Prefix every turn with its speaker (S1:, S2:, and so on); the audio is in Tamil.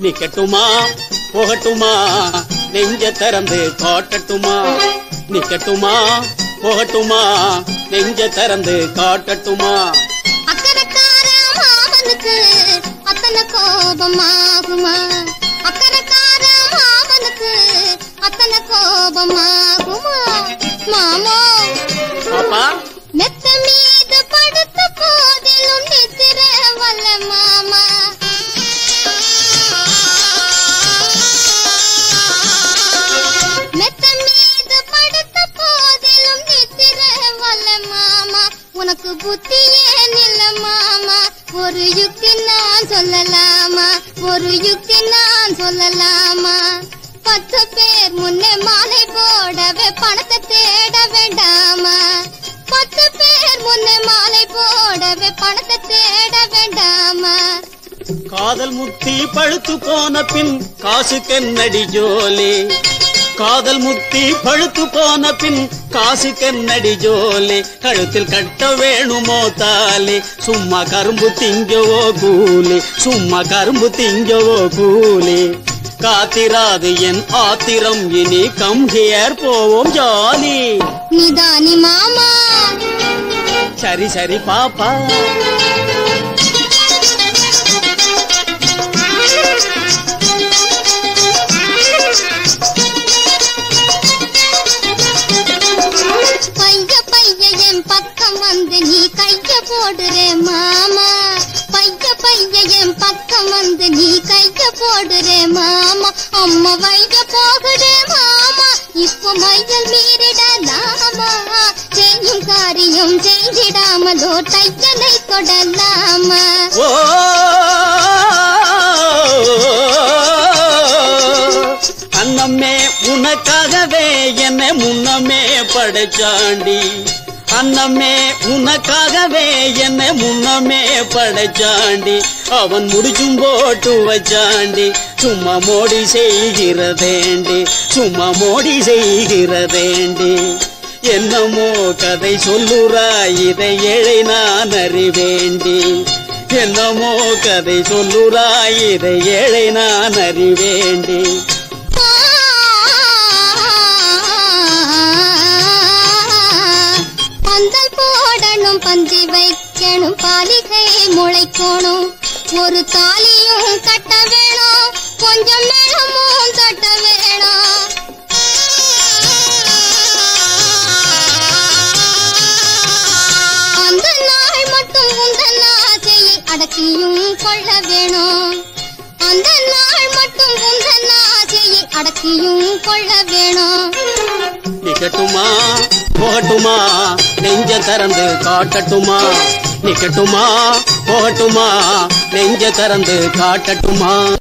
S1: நிக்கட்டுமா? போகட்டுமா? நெஞ்ச திறந்து காட்டட்டுமா? நிக்கட்டுமா? போகட்டுமா? நெஞ்ச திறந்து காட்டட்டுமா?
S2: அக்கறைக்கார மாமனுக்கு அத்தனை கோபமாகுமா? அக்கறைக்கார மாமனுக்கு அத்தனை கோபமாகுமா? மாமா எனக்கு புத்தியே நில்ல மாமா. ஒரு யுக்தி நான் சொல்லலாமா? ஒரு யுக்தி நான் சொல்லலாமா? பத்து பேர் முன்னே மாலை போடவே பணத்தை தேட வேண்டாமா? பத்து பேர் முன்னே மாலை போடவே பணத்தை தேட வேண்டாமா?
S1: காதல் முத்தி பழுத்து போன பின் காசு கென்னடி ஜோலி? காதல் முத்தி பழுத்து போன பின் காசு கென்னடி ஜோலி கழுத்தில் கட்ட வேணுமோ தாலி சும்மா கரும்பு திங்கவோ கூலி சும்மா கரும்பு திங்கவோ கூலி. காத்திராது என் ஆத்திரம் இனி கம் ஹியர் போவோம் ஜாலி.
S2: நிதானி மாமா?
S1: சரி சரி பாப்பா.
S2: போடுறே மாமா. பைய பைய என் பக்கம் வந்து நீ கைய போடுறே மாமா. அம்மா வைய போகுதே மாமா. இப்போ மையல் மீறிடலாமா செய்யும் காரியம் செஞ்சிடாமலோ தையலை தொடலாமா.
S1: ஓ அன்னமே உனக்காகவே என்னை முன்னமே படைச்சாண்டி. அன்னமே உனக்காகவே என்ன முன்னமே படைச்சாண்டி. அவன் முடிச்சும் போட்டு வச்சாண்டி. சும்மா மோடி செய்கிறதேண்டி. சும்மா மோடி செய்கிறதேண்டி. என்னமோ கதை சொல்லுறாய் இதை ஏழை நான் அறிவேண்டி. என்னமோ கதை சொல்லுறாய் இதை ஏழை நான் அறிவேண்டி.
S2: வேணும் பாலிகை முளைக்கணும் ஒரு தாலியும் கட்ட வேணும் கொஞ்சம் மேளமும் தட்ட வேணும். அந்த நாள் மட்டும் உந்தன் ஆசையை அடக்கியும் கொள்ள வேணும். அந்த நாள் மட்டும் உந்தன் ஆசையை அடக்கியும் கொள்ள வேணும்.
S1: நிக்கட்டுமா போகட்டுமா? நெஞ்ச திறந்து காட்டட்டுமா? நிக்கட்டுமா? போகட்டுமா? நெஞ்ச திறந்து காட்டட்டுமா?